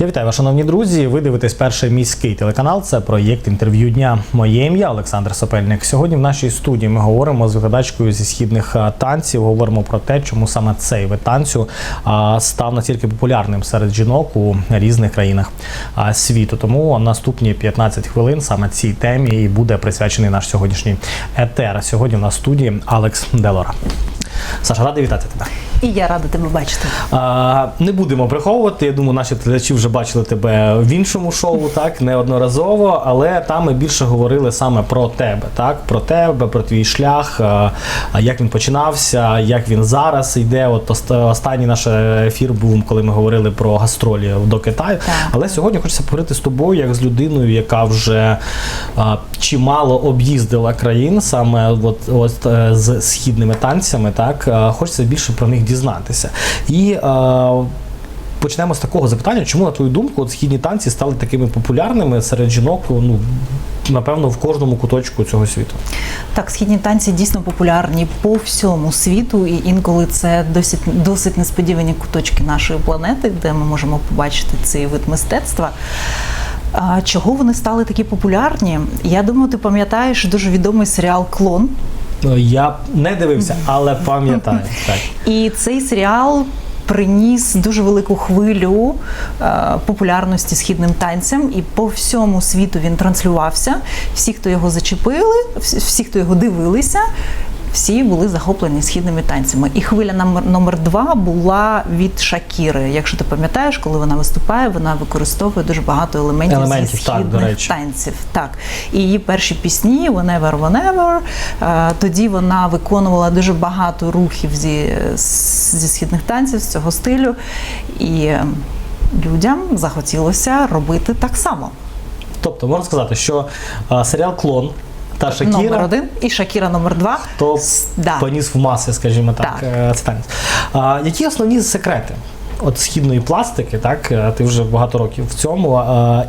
Я вітаю вас, шановні друзі. Ви дивитесь перший міський телеканал. Це проєкт інтерв'ю дня. Моє ім'я Олександр Сопельник. Сьогодні в нашій студії ми говоримо з викладачкою зі східних танців. Говоримо про те, чому саме цей вид танцю став настільки популярним серед жінок у різних країнах світу. Тому наступні 15 хвилин саме цій темі і буде присвячений наш сьогоднішній етер. Сьогодні в нас студії Алекс Делора. Саша, радий вітати тебе. І я рада тебе бачити. А, не будемо приховувати. Я думаю, наші глядачі вже бачили тебе в іншому шоу, так неодноразово, але там ми більше говорили саме про тебе, так про тебе, про твій шлях, як він починався, як він зараз йде. От останній наш ефір був, коли ми говорили про гастролі до Китаю. Так. Але сьогодні хочеться поговорити з тобою, як з людиною, яка вже а, чимало об'їздила країн, саме от, от е, з східними танцями. Так А, хочеться більше про них дізнатися. І а, почнемо з такого запитання, чому на твою думку от східні танці стали такими популярними серед жінок? Ну напевно, в кожному куточку цього світу. Так, східні танці дійсно популярні по всьому світу, і інколи це досить досить несподівані куточки нашої планети, де ми можемо побачити цей вид мистецтва. Чого вони стали такі популярні? Я думаю, ти пам'ятаєш дуже відомий серіал Клон. Ну, Я не дивився, але пам'ятаю. Так. І цей серіал приніс дуже велику хвилю е, популярності східним танцям, і по всьому світу він транслювався. Всі, хто його зачепили, всі, всі, хто його дивилися. Всі були захоплені східними танцями. І хвиля номер, два була від Шакіри. Якщо ти пам'ятаєш, коли вона виступає, вона використовує дуже багато елементів, Елементів, зі східних речі. танців. Так. І її перші пісні Whenever, Whenever. е, Тоді вона виконувала дуже багато рухів зі, зі східних танців, з цього стилю. І е, людям захотілося робити так само. Тобто можна сказати, що серіал Клон та Шакіра Номер один і Шакіра номер два. то С- да. поніс в маси, скажімо так, Так. е, це танець. А, які основні секрети? От східної пластики, так е, ти вже багато років в цьому.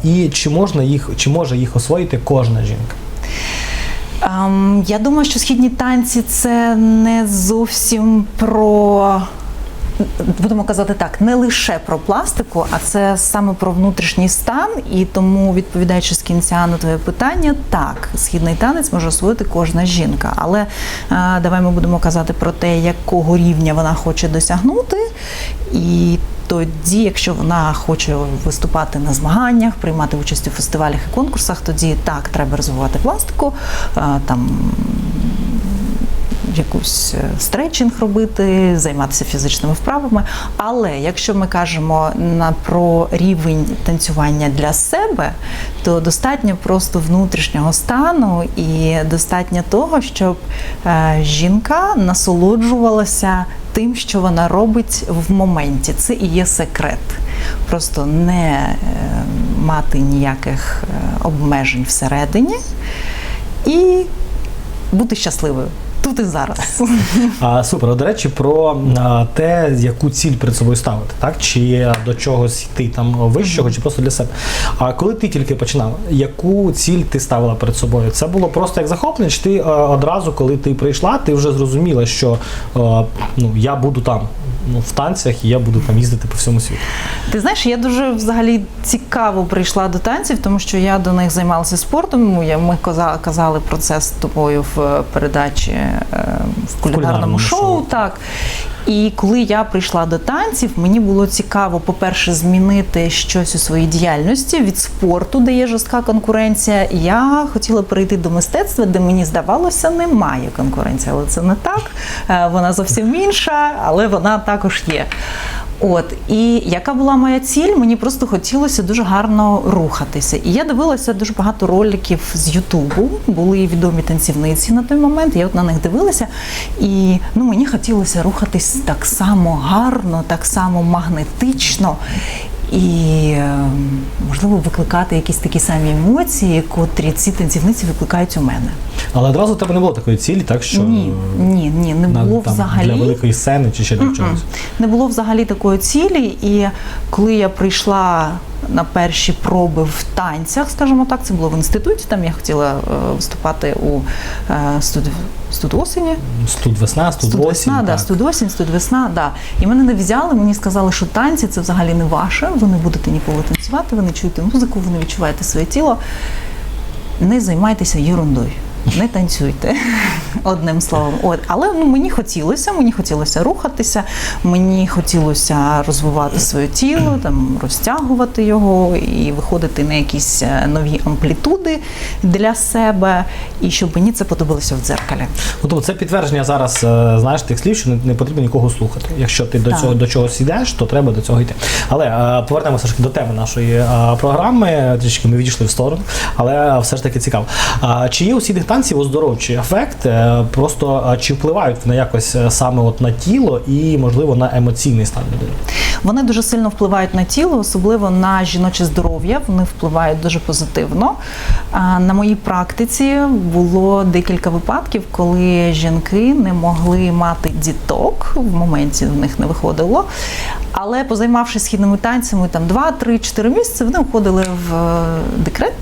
І чи можна їх, чи може їх освоїти кожна жінка? Ем, я думаю, що східні танці це не зовсім про. Будемо казати так, не лише про пластику, а це саме про внутрішній стан. І тому, відповідаючи з кінця на твоє питання, так, східний танець може освоїти кожна жінка. Але давай ми будемо казати про те, якого рівня вона хоче досягнути. І тоді, якщо вона хоче виступати на змаганнях, приймати участь у фестивалях і конкурсах, тоді так треба розвивати пластику, там якусь е, стретчинг робити, займатися фізичними вправами. Але якщо ми кажемо на про рівень танцювання для себе, то достатньо просто внутрішнього стану і достатньо того, щоб е, жінка насолоджувалася тим, що вона робить в моменті. Це і є секрет. Просто не е, мати ніяких обмежень всередині і бути щасливою тут і зараз. А, супер. До речі, про те, яку ціль перед собою ставити, так? Чи до чогось йти там вищого, чи просто для себе. А коли ти тільки починав, яку ціль ти ставила перед собою? Це було просто як захоплення, чи ти одразу, коли ти прийшла, ти вже зрозуміла, що ну, я буду там ну, в танцях і я буду там їздити по всьому світу. Ти знаєш, я дуже взагалі цікаво прийшла до танців, тому що я до них займалася спортом. Я- Ми каза- казали про це з тобою в передачі е, в кулінарному кулінарному шоу. шоу. Так. І коли я прийшла до танців, мені було цікаво, по-перше, змінити щось у своїй діяльності від спорту, де є жорстка конкуренція. Я хотіла перейти до мистецтва, де мені здавалося, немає конкуренції, але це не так. Е, Вона зовсім інша, але вона також є. От і яка була моя ціль? Мені просто хотілося дуже гарно рухатися. І я дивилася дуже багато роликів з Ютубу. Були відомі танцівниці на той момент. Я от на них дивилася, і ну мені хотілося рухатись так само гарно, так само магнетично. І е, можливо викликати якісь такі самі емоції, котрі ці танцівниці викликають у мене. Але одразу у тебе не було такої цілі, так що Ні, ні, ні, не на- було там, взагалі. для великої сцени чи ще для чогось. Не було взагалі такої цілі, і коли я прийшла на перші проби в танцях, скажімо так, це було в інституті. Там я хотіла е, виступати у е, студ- студ осені. Студ весна, студ, Студ осінь. весна, да, так. студ осінь, студ весна, да. І мене не взяли, мені сказали, що танці це взагалі не ваше, ви не будете ніколи танцювати, ви не чуєте музику, ви не відчуваєте своє тіло. Не займайтеся ерундою. Не танцюйте одним словом. От, але ну мені хотілося, мені хотілося рухатися, мені хотілося розвивати своє тіло, там розтягувати його і виходити на якісь е, нові амплітуди для себе, і щоб мені це подобалося в дзеркалі. Ну, тобто це підтвердження зараз, е, знаєш, тих слів, що не, не потрібно нікого слухати. Якщо ти до Так. цього до чогось йдеш, то треба до цього йти. Але е, повернемося ж до теми нашої програми. Трішки ми відійшли в сторону, але все ж таки цікаво. Чи є у східних танців оздоровчий ефект? Е, Просто е, чи впливають вони якось е, саме от на тіло і, можливо, на емоційний стан людини? Вони дуже сильно впливають на тіло, особливо на жіноче здоров'я. Вони впливають дуже позитивно. На моїй практиці було декілька випадків, коли жінки не могли мати діток, в моменті в них не виходило. Але позаймавшись східними танцями там 2, 3, 4 місяці, вони входили в декрет,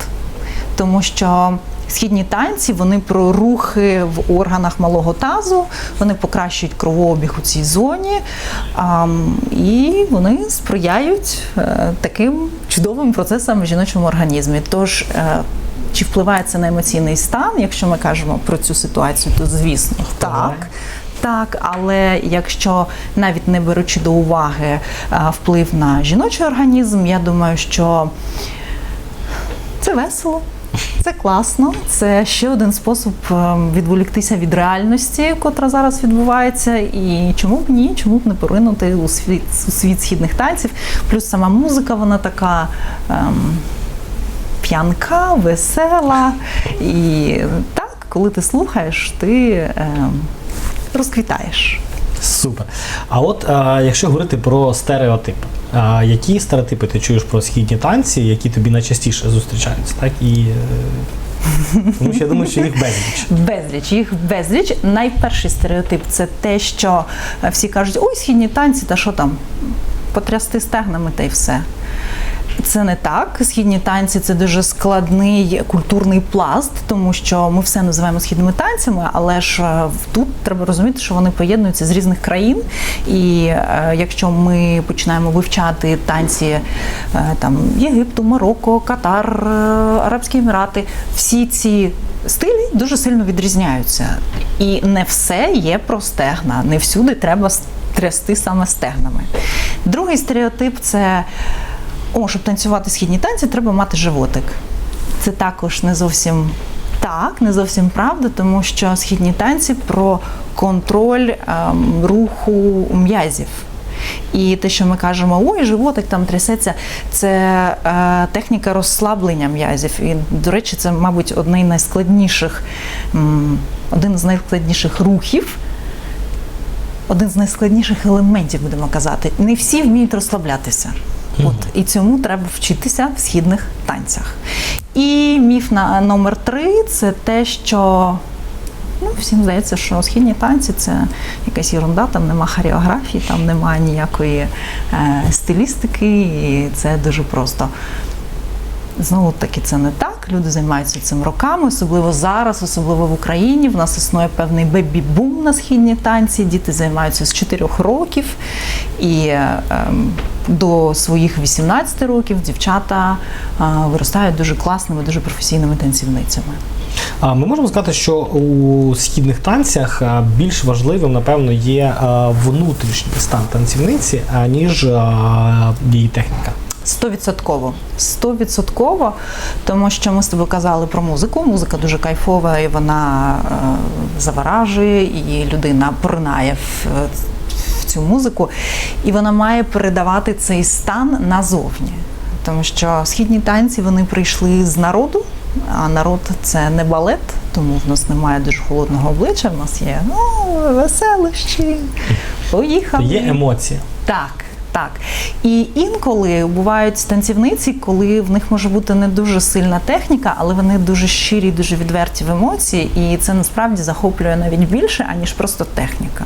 тому що. Східні танці вони про рухи в органах малого тазу, вони покращують кровообіг у цій зоні, а, і вони сприяють е, таким чудовим процесам в жіночому організмі. Тож, е, чи впливає це на емоційний стан, якщо ми кажемо про цю ситуацію, то звісно так. Так, але якщо навіть не беручи до уваги е, вплив на жіночий організм, я думаю, що це весело. Це класно, це ще один спосіб е, відволіктися від реальності, котра зараз відбувається. І чому б ні, чому б не поринути у світ у світ східних танців. Плюс сама музика, вона така ем, п'янка, весела. І так, коли ти слухаєш, ти ем, розквітаєш. Супер. А от а, якщо говорити про стереотипи, а, які стереотипи ти чуєш про східні танці, які тобі найчастіше зустрічаються, так і е, тому що я думаю, що їх безліч. Безліч, їх безліч. Найперший стереотип це те, що е, всі кажуть, ой, східні танці, та що там, потрясти стегнами та й все. Це не так. Східні танці це дуже складний культурний пласт, тому що ми все називаємо східними танцями, але ж е, тут треба розуміти, що вони поєднуються з різних країн. І е, якщо ми починаємо вивчати танці е, там Єгипту, Марокко, Катар, е, Арабські Емірати, всі ці стилі дуже сильно відрізняються. І не все є про стегна. Не всюди треба трясти саме стегнами. Другий стереотип це. О, щоб танцювати східні танці, треба мати животик. Це також не зовсім так, не зовсім правда, тому що східні танці про контроль ем, руху м'язів. І те, що ми кажемо, ой, животик там трясеться, це е, техніка розслаблення м'язів. І, до речі, це, мабуть, один з найскладніших, м, один з найскладніших рухів, один з найскладніших елементів, будемо казати. Не всі вміють розслаблятися. От і цьому треба вчитися в східних танцях. І міф на номер три це те, що ну, всім здається, що східні танці це якась ерунда, там нема хореографії, там нема ніякої е, стилістики, і це дуже просто. Знову таки, це не так. Люди займаються цим роками, особливо зараз, особливо в Україні. В нас існує певний бебі-бум на східні танці. Діти займаються з 4 років, і ем, до своїх 18 років дівчата е, виростають дуже класними, дуже професійними танцівницями. Ми можемо сказати, що у східних танцях більш важливим, напевно, є внутрішній стан танцівниці, аніж її техніка. Стовідсотково. Стовідсотково, тому що ми з тобою казали про музику. Музика дуже кайфова, і вона е, заворажує, і людина поринає в, в цю музику, і вона має передавати цей стан назовні. Тому що східні танці вони прийшли з народу, а народ це не балет, тому в нас немає дуже холодного обличчя. В нас є ну, веселищі, поїхали. Є емоції. Так, так. І інколи бувають танцівниці, коли в них може бути не дуже сильна техніка, але вони дуже щирі, дуже відверті в емоції, і це насправді захоплює навіть більше, аніж просто техніка.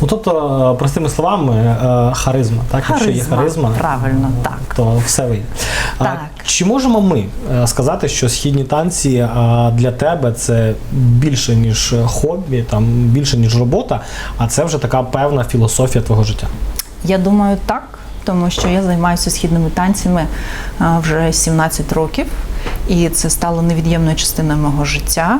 Ну тобто, е, простими словами, е, харизма. Так, якщо є Харизма, харизма, правильно, так. то все вийде. Так. Чи можемо ми е, сказати, що східні танці е, для тебе це більше ніж хобі, там більше ніж робота, а це вже така певна філософія твого життя? Я думаю, так, тому що я займаюся східними танцями вже 17 років, і це стало невід'ємною частиною мого життя.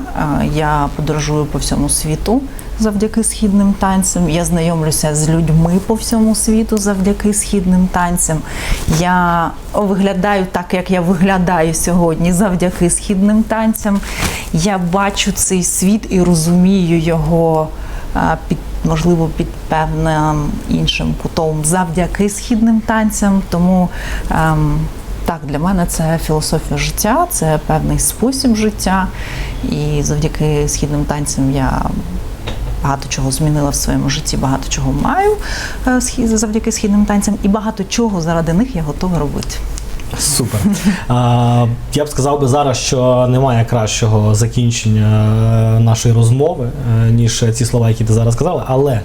Я подорожую по всьому світу завдяки східним танцям. Я знайомлюся з людьми по всьому світу завдяки східним танцям. Я виглядаю так, як я виглядаю сьогодні, завдяки східним танцям. Я бачу цей світ і розумію його під можливо під певним іншим кутом завдяки східним танцям. Тому ем, так, для мене це філософія життя, це певний спосіб життя. І завдяки східним танцям я багато чого змінила в своєму житті, багато чого маю е, завдяки східним танцям, і багато чого заради них я готова робити. Супер. А, я б сказав би зараз, що немає кращого закінчення е, нашої розмови, е, ніж ці слова, які ти зараз сказала. Але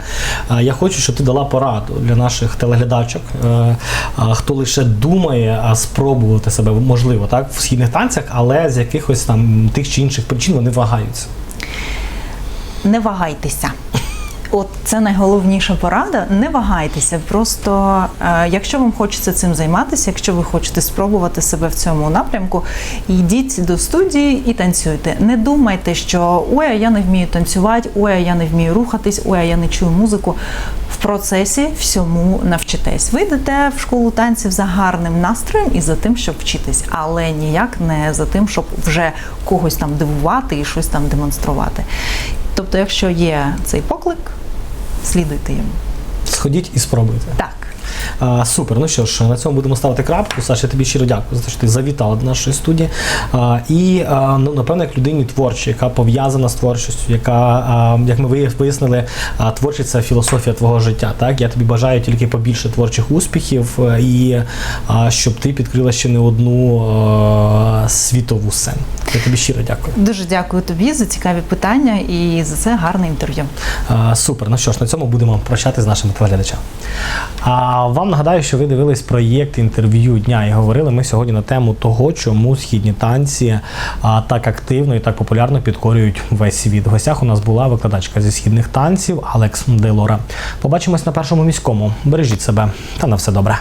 е, я хочу, щоб ти дала пораду для наших телеглядачок, хто лише думає а, спробувати себе, можливо, так, в східних танцях, але з якихось там тих чи інших причин вони вагаються. не вагайтеся. От це найголовніша порада. Не вагайтеся. Просто е, якщо вам хочеться цим займатися, якщо ви хочете спробувати себе в цьому напрямку, йдіть до студії і танцюйте. Не думайте, що ой, я не вмію танцювати, ой, я не вмію рухатись, ой, я не чую музику. В процесі всьому навчитесь. Ви йдете в школу танців за гарним настроєм і за тим, щоб вчитись, але ніяк не за тим, щоб вже когось там дивувати і щось там демонструвати. Тобто, якщо є цей поклик, слідуйте йому. Сходіть і спробуйте. Так. А, супер. Ну що ж, на цьому будемо ставити крапку. Саша, я тобі щиро дякую за те, що ти завітала до нашої студії. А, і а, ну, напевно, як людині творчій, яка пов'язана з творчістю, яка, а, як ми вияснили, а, творчість це філософія твого життя. Так, я тобі бажаю тільки побільше творчих успіхів і а, щоб ти підкрила ще не одну а, світову сцену. Я тобі щиро дякую. Дуже дякую тобі за цікаві питання і за це гарне інтерв'ю. Супер. Ну що ж, на цьому будемо прощати з нашими телеглядачами. А вам нагадаю, що ви дивились проєкт інтерв'ю дня і говорили ми сьогодні на тему того, чому східні танці так активно і так популярно підкорюють весь світ. В гостях у нас була викладачка зі східних танців Алекс Делора. Побачимось на першому міському. Бережіть себе та на все добре.